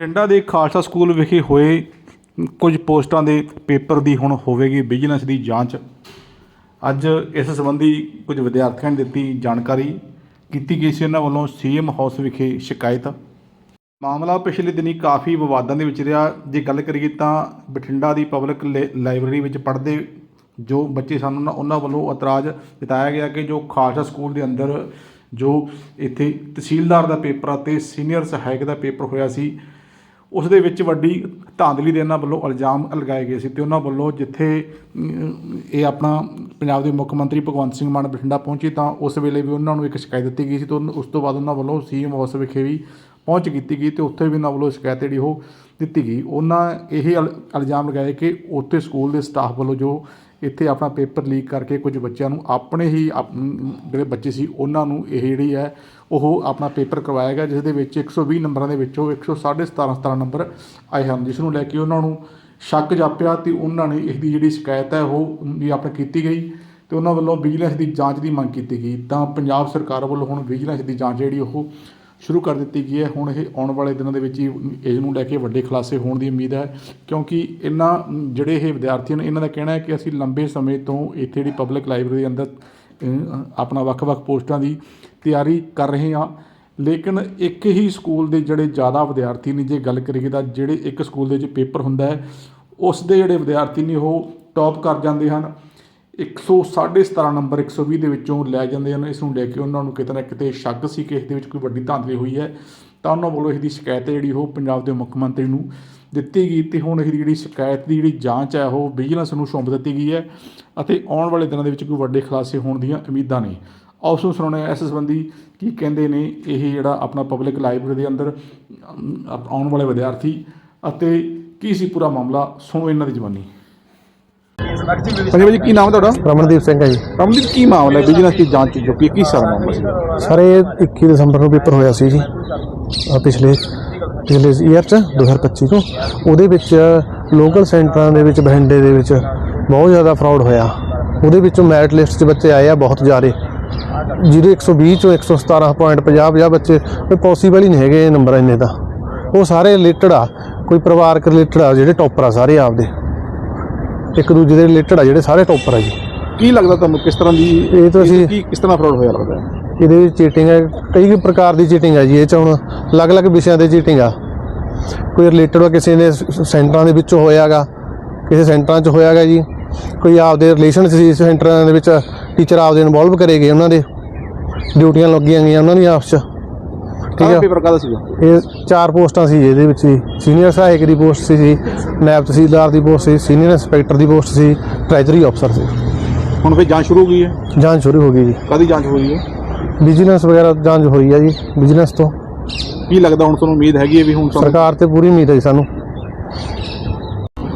ਬਠਿੰਡਾ ਦੇ ਖਾਲਸਾ ਸਕੂਲ ਵਿਖੇ ਹੋਏ ਕੁਝ ਪੋਸਟਾਂ ਦੇ ਪੇਪਰ ਦੀ ਹੁਣ ਹੋਵੇਗੀ ਵਿਜੀਲੈਂਸ ਦੀ ਜਾਂਚ। ਅੱਜ ਇਸ ਸੰਬੰਧੀ ਕੁਝ ਵਿਦਿਆਰਥੀਆਂ ਨੇ ਦਿੱਤੀ ਜਾਣਕਾਰੀ। ਕੀਤੀ ਗਈ ਸੀ ਉਹਨਾਂ ਵੱਲੋਂ ਸੀਐਮ ਹਾਊਸ ਵਿਖੇ ਸ਼ਿਕਾਇਤ। ਮਾਮਲਾ ਪਿਛਲੇ ਦਿਨੀ ਕਾਫੀ ਵਿਵਾਦਾਂ ਦੇ ਵਿੱਚ ਰਿਹਾ। ਜੇ ਗੱਲ ਕਰੀਏ ਤਾਂ ਬਠਿੰਡਾ ਦੀ ਪਬਲਿਕ ਲਾਇਬ੍ਰੇਰੀ ਵਿੱਚ ਪੜ੍ਹਦੇ ਜੋ ਬੱਚੇ ਸਨ, ਉਹਨਾਂ- ਉਹਨਾਂ ਵੱਲੋਂ ਇਤਰਾਜ਼ ਜਤਾਇਆ ਗਿਆ ਕਿ ਜੋ ਖਾਲਸਾ ਸਕੂਲ ਦੇ ਅੰਦਰ ਜੋ ਇੱਥੇ ਤਹਿਸੀਲਦਾਰ ਦਾ ਪੇਪਰ ਅਤੇ ਸੀਨੀਅਰ ਸਹਾਇਕ ਦਾ ਪੇਪਰ ਹੋਇਆ ਸੀ ਉਸ ਦੇ ਵਿੱਚ ਵੱਡੀ ਧਾਂਦਲੀ ਦੇ ਇਹਨਾਂ ਵੱਲੋਂ ਇਲਜ਼ਾਮ ਲਗਾਏ ਗਏ ਸੀ ਤੇ ਉਹਨਾਂ ਵੱਲੋਂ ਜਿੱਥੇ ਇਹ ਆਪਣਾ ਪੰਜਾਬ ਦੇ ਮੁੱਖ ਮੰਤਰੀ ਭਗਵੰਤ ਸਿੰਘ ਮਾਨ ਬਠਿੰਡਾ ਪਹੁੰਚੇ ਤਾਂ ਉਸ ਵੇਲੇ ਵੀ ਉਹਨਾਂ ਨੂੰ ਇੱਕ ਸ਼ਿਕਾਇਤ ਦਿੱਤੀ ਗਈ ਸੀ ਤੇ ਉਨ- ਉਸ ਤੋਂ ਬਾਅਦ ਉਹਨਾਂ ਵੱਲੋਂ ਸੀਐਮ ਹਾਊਸ ਵਿਖੇ ਵੀ ਪਹੁੰਚ ਕੀਤੀ ਗਈ ਤੇ ਉੱਥੇ ਵੀ ਉਹਨਾਂ ਵੱਲੋਂ ਸ਼ਿਕਾਇਤ ਜਿਹੜੀ ਉਹ ਦਿੱਤੀ ਗਈ। ਉਹਨਾਂ ਇਹ ਇਲ- ਇਲਜ਼ਾਮ ਲਗਾਏ ਕਿ ਉੱਥੇ ਸਕੂਲ ਦੇ ਸਟਾਫ ਵੱਲੋਂ ਜੋ ਇੱਥੇ ਆਪਣਾ ਪੇਪਰ ਲੀਕ ਕਰਕੇ ਕੁਝ ਬੱਚਿਆਂ ਨੂੰ ਆਪਣੇ ਹੀ ਆਪ- ਜਿਹੜੇ ਬੱਚੇ ਸੀ ਉਹਨਾਂ ਨੂੰ ਇਹ ਜਿਹੜੀ ਹੈ ਉਹ ਆਪਣਾ ਪੇਪਰ ਕਰਵਾਇਆ ਗਿਆ, ਜਿਸ ਦੇ ਵਿੱਚ 120 ਨੰਬਰਾਂ ਦੇ ਵਿੱਚੋਂ 117 17 ਨੰਬਰ ਆਏ ਹਨ, ਜਿਸ ਨੂੰ ਲੈ ਕੇ ਉਹਨਾਂ ਨੂੰ ਸ਼ੱਕ ਜਾਪਿਆ ਤੇ ਉਹਨਾਂ ਨੇ ਇਸ ਦੀ ਜਿਹੜੀ ਸ਼ਿਕਾਇਤ ਹੈ ਉਹ ਵੀ ਆਪਣੇ ਕੀਤੀ ਗਈ ਤੇ ਉਹਨਾਂ ਵੱਲੋਂ ਵਿਜੀਲੈਂਸ ਦੀ ਜਾਂਚ ਦੀ ਮੰਗ ਕੀਤੀ ਗਈ। ਤਾਂ ਪੰਜਾਬ ਸਰਕਾਰ ਵੱਲੋਂ ਹੁਣ ਵਿਜੀਲੈਂਸ ਦੀ ਜਾਂਚ ਜਿਹੜੀ ਉਹ ਸ਼ੁਰੂ ਕਰ ਦਿੱਤੀ ਗਈ ਹੈ। ਹੁਣ ਇਹ ਆਉਣ ਵਾਲੇ ਦਿਨਾਂ ਦੇ ਵਿੱਚ ਹੀ ਇਸ ਨੂੰ ਲੈ ਕੇ ਵੱਡੇ ਖੁਲਾਸੇ ਹੋਣ ਦੀ ਉਮੀਦ ਹੈ, ਕਿਉਂਕਿ ਇਹਨਾਂ ਜਿਹੜੇ ਇਹ ਵਿਦਿਆਰਥੀ ਨੇ, ਇਹਨਾਂ ਦਾ ਕਹਿਣਾ ਹੈ ਕਿ ਅਸੀਂ ਲੰਬੇ ਸਮੇਂ ਤੋਂ ਇੱਥੇ ਜਿਹੜੀ ਪਬਲਿਕ ਲਾਇਬ੍ਰੇਰੀ ਅੰਦਰ ਆਪਣਾ ਵੱਖ-ਵੱਖ ਪੋਸਟਾਂ ਦੀ ਤਿਆਰੀ ਕਰ ਰਹੇ ਹਾਂ। ਲੇਕਿਨ ਇੱਕ ਹੀ ਸਕੂਲ ਦੇ ਜਿਹੜੇ ਜ਼ਿਆਦਾ ਵਿਦਿਆਰਥੀ ਨੇ, ਜੇ ਗੱਲ ਕਰੀਏ ਤਾਂ ਜਿਹੜੇ ਇੱਕ ਸਕੂਲ ਦੇ ਵਿੱਚ ਪੇਪਰ ਹੁੰਦਾ ਹੈ, ਉਸ ਦੇ ਜਿਹੜੇ ਵਿਦਿਆਰਥੀ ਨੇ ਉਹ ਟੌਪ ਕਰ ਜਾਂਦੇ ਹਨ। 117 ਨੰਬਰ 120 ਦੇ ਵਿੱਚੋਂ ਲੈ ਜਾਂਦੇ ਹਨ। ਇਸ ਨੂੰ ਲੈ ਕੇ ਉਹਨਾਂ ਨੂੰ ਕਿਤੇ ਨਾ ਕਿਤੇ ਸ਼ੱਕ ਸੀ ਕਿ ਇਸ ਦੇ ਵਿੱਚ ਕੋਈ ਵੱਡੀ ਧਾਂਦਲੀ ਹੋਈ ਹੈ। ਤਾਂ ਉਹਨਾਂ ਵੱਲੋਂ ਇਸ ਦੀ ਸ਼ਿਕਾਇਤ ਹੈ ਜਿਹੜੀ ਉਹ ਪੰਜਾਬ ਦੇ ਮੁੱਖ ਮੰਤਰੀ ਨੂੰ ਦਿੱਤੀ ਗਈ ਤੇ ਹੁਣ ਇਹ ਜਿਹੜੀ ਸ਼ਿਕਾਇਤ ਦੀ ਜਿਹੜੀ ਜਾਂਚ ਹੈ, ਉਹ ਵਿਜੀਲੈਂਸ ਨੂੰ ਸੌਂਪ ਦਿੱਤੀ ਗਈ ਹੈ ਅਤੇ ਆਉਣ ਵਾਲੇ ਦਿਨਾਂ ਦੇ ਵਿੱਚ ਕੋਈ ਵੱਡੇ ਖੁਲਾਸੇ ਹੋਣ ਦੀਆਂ ਉਮੀਦਾਂ ਨੇ। ਆਓ ਸੁਣ ਸੁਣਾਉਣੇ ਆ ਇਸ ਸੰਬੰਧੀ ਕੀ ਕਹਿੰਦੇ ਨੇ ਇਹ ਜਿਹੜਾ ਆਪਣਾ ਪਬਲਿਕ ਲਾਇਬ੍ਰੇਰੀ ਦੇ ਅੰਦਰ ਆਉਣ ਵਾਲੇ ਵਿਦਿਆਰਥੀ ਅਤੇ ਕੀ ਸੀ ਪੂਰਾ ਮਾਮਲਾ ਸੁਣੋ ਇਹਨਾਂ ਦੀ ਜ਼ਬਾਨੀ ਹਾਂਜੀ ਭਾਜੀ ਕੀ ਨਾਮ ਹੈ ਤੁਹਾਡਾ? ਰਮਨਦੀਪ ਸਿੰਘ ਹੈ ਜੀ। ਰਮਨਦੀਪ ਕੀ ਮਾਮਲਾ ਹੈ? ਵਿਜੀਲੈਂਸ ਦੀ ਜਾਂਚ ਜੋ ਕਿ ਕੀ ਸਾਰਾ ਮਾਮਲਾ ਸੀ? ਸਰ ਇਹ 21 ਦਸੰਬਰ ਨੂੰ ਪੇਪਰ ਹੋਇਆ ਸੀ ਜੀ। ਅਹ ਪਿਛਲੇ ਪਿਛਲੇ ਈਅਰ ਚ 2025 ਤੋਂ। ਉਹਦੇ ਵਿੱਚ ਲੋਕਲ ਸੈਂਟਰਾਂ ਦੇ ਵਿੱਚ ਬਠਿੰਡੇ ਦੇ ਵਿੱਚ ਬਹੁਤ ਜ਼ਿਆਦਾ ਫਰਾਡ ਹੋਇਆ। ਉਹਦੇ ਵਿੱਚੋਂ ਮੈਰਿਟ ਲਿਸਟ 'ਚ ਬੱਚੇ ਆਏ ਆ ਬਹੁਤ ਜ਼ਿਆਦੇ। ਜਿਹਦੇ 120 ਚੋਂ 117.50 50 ਬੱਚੇ ਕੋਈ ਪੋਸੀਬਲ ਹੀ ਨਹੀਂ ਹੈਗੇ ਇਹ ਨੰਬਰ ਇੰਨੇ ਤਾਂ ਉਹ ਸਾਰੇ ਰਿਲੇਟਡ ਆ। ਕੋਈ ਪਰਿਵਾਰਕ ਰਿਲੇਟਡ ਆ ਜਿਹੜੇ ਟੌਪਰ ਆ ਸਾਰੇ ਆਪਦੇ। ਇੱਕ ਦੂਜੇ ਦੇ ਰਿਲੇਟਡ ਆ ਜਿਹੜੇ ਸਾਰੇ ਟੌਪਰ ਆ ਜੀ। ਕੀ ਲੱਗਦਾ ਤੁਹਾਨੂੰ ਕਿਸ ਤਰ੍ਹਾਂ ਦੀ ਇਹ ਤਾਂ ਅਸੀਂ- ਕੀ ਕਿਸ ਤਰ੍ਹਾਂ ਫਰਾਡ ਹੋਇਆ ਲੱਗਦਾ? ਹੈ ਇਹਦੇ ਵਿੱਚ ਚੀਟਿੰਗ ਹੈ ਕਈ ਪ੍ਰਕਾਰ ਦੀ ਚੀਟਿੰਗ ਹੈ ਜੀ ਇਹ ਚ ਹੁਣ ਅਲੱਗ-ਅਲੱਗ ਵਿਸ਼ਿਆਂ ਤੇ ਚੀਟਿੰਗ ਆ। ਕੋਈ ਰਿਲੇਟਡ ਆ ਕਿਸੇ ਨੇ ਸ- ਸੈਂਟਰਾਂ ਦੇ ਵਿੱਚੋਂ ਹੋਇਆਗਾ ਕਿਸੇ ਸੈਂਟਰਾਂ 'ਚ ਹੋਇਆਗਾ ਜੀ। ਕੋਈ ਆਪਦੇ ਰਿਲੇਸ਼ਨ ਸੀ ਸੈਂਟਰਾਂ ਦੇ ਵਿੱਚ ਟੀਚਰ ਆਪਦੇ ਇਨਵੋਲਵ ਕਰੇ ਗਏ ਉਹਨਾਂ ਦੇ। ਡਿਊਟੀਆਂ ਲੱਗੀਆਂ ਗਈਆਂ ਉਹਨਾਂ ਦੀ ਆਪਸ 'ਚ। ਠੀਕ ਹੈ ਪੇਪਰ ਕਾਹਦਾ ਸੀਗਾ? ਇਹ ਚਾਰ ਪੋਸਟਾਂ ਸੀ ਇਹਦੇ ਵਿੱਚ ਜੀ। ਸੀਨੀਅਰ ਸਹਾਇਕ ਦੀ ਪੋਸਟ ਸੀ ਜੀ ਨਾਇਬ ਤਹਿਸੀਲਦਾਰ ਦੀ ਪੋਸਟ ਸੀ ਸੀਨੀਅਰ ਇੰਸਪੈਕਟਰ ਦੀ ਪੋਸਟ ਸੀ ਟ੍ਰੈਜਰੀ ਅਫਸਰ ਸੀ। ਹੁਣ ਫਿਰ ਜਾਂਚ ਸ਼ੁਰੂ ਹੋ ਗਈ ਹੈ? ਜਾਂਚ ਸ਼ੁਰੂ ਹੋ ਗਈ ਜੀ। ਕਾਦੀ ਜਾਂਚ ਹੋ ਰਹੀ ਹੈ? ਵਿਜੀਲੈਂਸ ਵਗੈਰਾ ਜਾਂਚ ਹੋਈ ਹੈ ਜੀ ਵਿਜੀਲੈਂਸ ਤੋਂ। ਕੀ ਲੱਗਦਾ ਹੁਣ ਤੁਹਾਨੂੰ ਉਮੀਦ ਹੈਗੀ ਹੈ ਵੀ ਹੁਣ ਤੁਹਾਨੂੰ ਸਰਕਾਰ ਤੇ ਪੂਰੀ ਉਮੀਦ ਹੈ ਜੀ ਸਾਨੂੰ।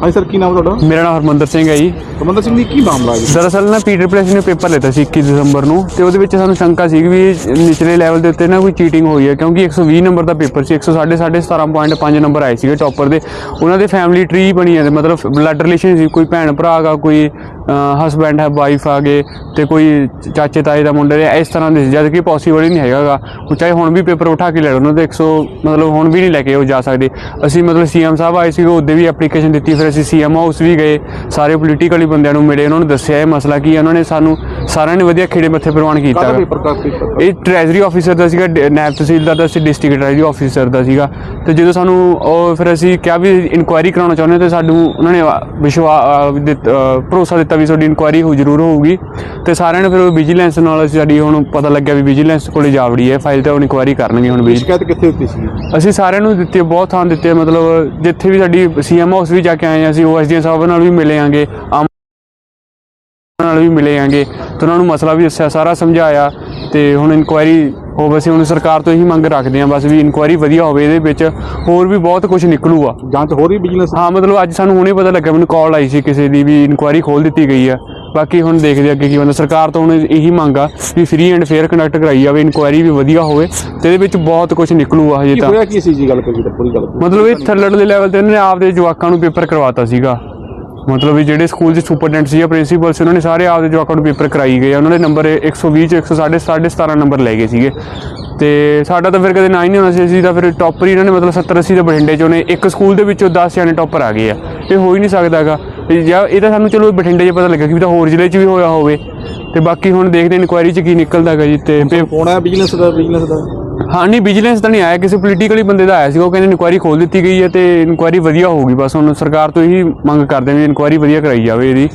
ਹਾਂਜੀ ਸਰ ਕੀ ਨਾਮ ਤੁਹਾਡਾ? ਮੇਰਾ ਨਾਮ ਹਰਮੰਦਰ ਸਿੰਘ ਹੈ ਜੀ। ਕਮੰਦਰ ਸਿੰਘ ਜੀ ਕੀ ਮਾਮਲਾ ਜੀ? ਦਰਅਸਲ ਨਾ ਪੀਟਰ ਪਲੇਸ ਨੇ ਪੇਪਰ ਲਿੱਤਾ ਸੀ 21 ਦਸੰਬਰ ਨੂੰ ਤੇ ਉਹਦੇ ਵਿੱਚ ਸਾਨੂੰ ਸ਼ੰਕਾ ਸੀ ਵੀ ਨਿਚਲੇ ਲੈਵਲ ਦੇ ਉੱਤੇ ਨਾ ਕੋਈ ਚੀਟਿੰਗ ਹੋਈ ਹੈ ਕਿਉਂਕਿ 120 ਨੰਬਰ ਦਾ ਪੇਪਰ ਸੀ 117.5 ਨੰਬਰ ਆਏ ਸੀਗੇ ਟੌਪਰ ਦੇ। ਉਹਨਾਂ ਦੇ ਫੈਮਿਲੀ ਟਰੀ ਬਣੀ ਹੈ ਮਤਲਬ ਬਲੱਡ ਰਿਲੇਸ਼ਨ ਸੀ ਕੋਈ ਭੈਣ ਭਰਾ ਗਾ ਕੋਈ ਹਸਬੈਂਡ ਹੈ ਵਾਈਫ ਆ ਗਏ ਤੇ ਕੋਈ ਚਾਚੇ ਤਾਏ ਦਾ ਮੁੰਡਾ ਰਿਹਾ ਇਸ ਤਰ੍ਹਾਂ ਦੇ ਸੀ, ਜਦ ਕਿ ਪੋਸੀਬਲ ਹੀ ਨਹੀਂ ਹੈਗਾਗਾ। ਉਹ ਚਾਹੇ ਹੁਣ ਵੀ ਪੇਪਰ ਉਠਾ ਕੇ ਲੈ ਲਓ ਉਹਨਾਂ ਦੇ 100 ਮਤਲਬ ਹੁਣ ਵੀ ਨਹੀਂ ਲੈ ਕੇ ਉਹ ਜਾ ਸਕਦੇ। ਅਸੀਂ ਮਤਲਬ ਸੀਐਮ ਸਾਹਿਬ ਆਏ ਸੀਗੇ ਉਹਦੇ ਵੀ ਐਪਲੀਕੇਸ਼ਨ ਦਿੱਤੀ ਫਿਰ ਅਸੀਂ ਸੀਐਮ ਹਾਊਸ ਵੀ ਗਏ। ਸਾਰੇ ਪੋਲੀਟੀਕਲੀ ਬੰਦਿਆਂ ਨੂੰ ਮਿਲੇ ਉਹਨਾਂ ਨੂੰ ਦੱਸਿਆ ਇਹ ਮਸਲਾ ਕੀ ਹੈ ਉਹਨਾਂ ਨੇ ਸਾਨੂੰ ਸਾਰਿਆਂ ਨੇ ਵਧੀਆ ਖੇੜੇ ਮੱਥੇ ਪ੍ਰਵਾਨ ਕੀਤਾ ਕਾਹਦਾ। ਪੇਪਰ ਇਹ ਟ੍ਰੈਜਰੀ ਆਫੀਸਰ ਦਾ ਸੀਗਾ ਡ- ਨਾਇਬ ਤਹਿਸੀਲਦਾਰ ਦਾ ਸੀ ਡਿਸਟ੍ਰਿਕਟ ਟ੍ਰੈਜਰੀ ਆਫੀਸਰ ਦਾ ਸੀਗਾ। ਤੇ ਜਦੋਂ ਸਾਨੂੰ ਉਹ ਫਿਰ ਅਸੀਂ ਕਿਹਾ ਵੀ ਇਨਕੁਆਇਰੀ ਕਰਾਉਣਾ ਚਾਹੁੰਦੇ ਹਾਂ ਤੇ ਸਾਨੂੰ ਉਹਨਾਂ ਨੇ ਵਿਸ਼ਵਾਸ ਭਰੋਸਾ ਦਿੱਤਾ ਵੀ ਤੁਹਾਡੀ ਇਨਕੁਆਇਰੀ ਹੋ ਜ਼ਰੂਰ ਹੋਊਗੀ। ਤੇ ਸਾਰਿਆਂ ਨੇ ਫਿਰ ਵਿਜੀਲੈਂਸ ਨਾਲ ਅਸੀਂ ਸਾਡੀ ਹੁਣ ਪਤਾ ਲੱਗਿਆ ਵੀ ਵਿਜੀਲੈਂਸ ਕੋਲੇ ਜਾਵੜੀ ਹੈ ਫਾਈਲ ਤੇ ਉਹ ਇਨਕੁਆਇਰੀ ਕਰਨਗੇ ਹੁਣ ਵੀ। ਸ਼ਿਕਾਇਤ ਕਿੱਥੇ ਦਿੱਤੀ ਸੀ? ਅਸੀਂ ਸਾਰਿਆਂ ਨੂੰ ਦਿੱਤੀ ਬਹੁਤ ਥਾਂ ਦਿੱਤੇ ਮਤਲਬ ਜਿੱਥੇ ਵੀ ਸਾਡੀ ਸੀਐਮ ਹਾਊਸ ਵੀ ਜਾ ਕੇ ਆਏ ਹਾਂ ਅਸੀਂ ਓਐਸਡੀ ਸਾਹਿਬ ਨਾਲ ਵੀ ਮਿਲੇ ਆਂਗੇ। ਆਮ ਨਾਲ ਵੀ ਮਿਲੇ ਆਂਗੇ ਤੇ ਉਹਨਾਂ ਨੂੰ ਮਸਲਾ ਵੀ ਦੱਸਿਆ ਸਾਰਾ ਸਮਝਾਇਆ ਤੇ ਹੁਣ ਇਨਕੁਆਇਰੀ ਹੋਵੇ ਅਸੀਂ ਹੁਣ ਸਰਕਾਰ ਤੋਂ ਇਹੀ ਮੰਗ ਰੱਖਦੇ ਹਾਂ ਬਸ ਵੀ ਇਨਕੁਆਇਰੀ ਵਧੀਆ ਹੋਵੇ ਇਹਦੇ ਵਿੱਚ ਹੋਰ ਵੀ ਬਹੁਤ ਕੁਝ ਨਿਕਲੂਗਾ। ਜਾਂਚ ਹੋ ਰਹੀ ਵਿਜੀਲੈਂਸ ਹਾਂ ਮਤਲਬ ਅੱਜ ਸਾਨੂੰ ਹੁਣੇ ਪਤਾ ਲੱਗਾ ਮੈਨੂੰ ਕਾਲ ਆਈ ਸੀ ਕਿਸੇ ਦੀ ਵੀ ਇਨਕੁਆਇਰੀ ਖੋਲ ਦਿੱਤੀ ਗਈ ਹੈ ਬਾਕੀ ਹੁਣ ਦੇਖਦੇ ਹਾਂ ਅੱਗੇ ਕੀ ਬਣਦਾ ਸਰਕਾਰ ਤੋਂ ਹੁਣ ਇਹੀ ਮੰਗ ਆ ਵੀ ਫ੍ਰੀ ਐਂਡ ਫੇਅਰ ਕੰਡਕਟ ਕਰਾਈ ਜਾਵੇ ਇਨਕੁਆਇਰੀ ਵੀ ਵਧੀਆ ਹੋਵੇ ਤੇ ਇਹਦੇ ਵਿੱਚ ਬਹੁਤ ਕੁਝ ਨਿਕਲੂਗਾ ਹਜੇ ਕੀ ਤਾਂ। ਹੋਇਆ ਕੀ ਸੀ ਜੀ ਗੱਲ ਕਰੀ ਤਾਂ ਪੂਰੀ ਗੱਲ ਕਰੋ। ਮਤਲਬ ਇਹ ਥੱਲੜ ਦੇ ਲੈਵਲ ਤੇ ਇਹਨਾਂ ਨੇ ਆਪਦੇ ਜਵਾਕਾਂ ਨੂੰ ਪੇਪਰ ਕਰਵਾਤਾ ਸੀਗਾ। ਮਤਲਬ ਵੀ ਜਿਹੜੇ ਸਕੂਲ ਦੇ ਸੁਪਰਡੈਂਟ ਸੀ ਜਾਂ ਪ੍ਰਿੰਸੀਪਲ ਸੀ ਉਹਨਾਂ ਨੇ ਸਾਰੇ ਆਪਦੇ ਜਵਾਕਾਂ ਨੂੰ ਪੇਪਰ ਕਰਾਈ ਗਏ। ਉਹਨਾਂ ਦੇ ਨੰਬਰ 120 ਚ 100 17 ਨੰਬਰ ਲੈ ਗਏ ਸੀਗੇ। ਤੇ ਸਾਡਾ ਤਾਂ ਫਿਰ ਕਦੇ ਨਾ ਹੀ ਨਹੀਂ ਹੋਣਾ ਸੀ। ਅਸੀਂ ਤਾਂ ਫਿਰ ਟੌਪਰ ਹੀ ਇਹਨਾਂ ਨੇ ਮਤਲਬ 70 80 ਦੇ ਬਠਿੰਡੇ ਚੋਂ ਨੇ। ਇੱਕ ਸਕੂਲ ਦੇ ਵਿੱਚੋਂ 10 ਜਾਣੇ ਟੌਪਰ ਆ ਗਏ ਆ। ਇਹ ਹੋ ਹੀ ਨਹੀਂ ਸਕਦਾਗਾ। ਜਾਂ ਇਹ ਤਾਂ ਸਾਨੂੰ ਚਲੋ ਬਠਿੰਡੇ 'ਚ ਪਤਾ ਲੱਗਾ ਕਿ ਵੀ ਤਾਂ ਹੋਰ ਜ਼ਿਲ੍ਹੇ 'ਚ ਵੀ ਹੋਇਆ ਹੋਵੇ। ਤੇ ਬਾਕੀ ਹੁਣ ਦੇਖਦੇ ਇਨਕੁਆਇਰੀ 'ਚ ਕੀ ਨਿਕਲਦਾਗਾ ਜੀ ਤੇ ਹੋਣਾ ਬਿਜ਼ਨਸ ਦਾ ਬਿਜ਼ਨਸ ਦਾ। ਹਾਂ, ਨਹੀਂ ਵਿਜੀਲੈਂਸ ਤਾਂ ਨਹੀਂ ਆਇਆ। ਕਿਸੇ ਪੋਲੀਟੀਕਲੀ ਬੰਦੇ ਦਾ ਆਇਆ ਸੀਗਾ, ਉਹ ਕਹਿੰਦੇ ਇਨਕੁਆਇਰੀ ਖੋਲ ਦਿੱਤੀ ਗਈ ਹੈ ਤੇ ਇਨਕੁਆਇਰੀ ਵਧੀਆ ਹੋਊਗੀ। ਬਸ ਹੁਣ ਸਰਕਾਰ ਤੋਂ ਇਹੀ ਮੰਗ ਕਰਦੇ ਹਾਂ ਵੀ ਇਨਕੁਆਇਰੀ ਵਧੀਆ ਕਰਾਈ ਜਾਵੇ ਇਹਦੀ।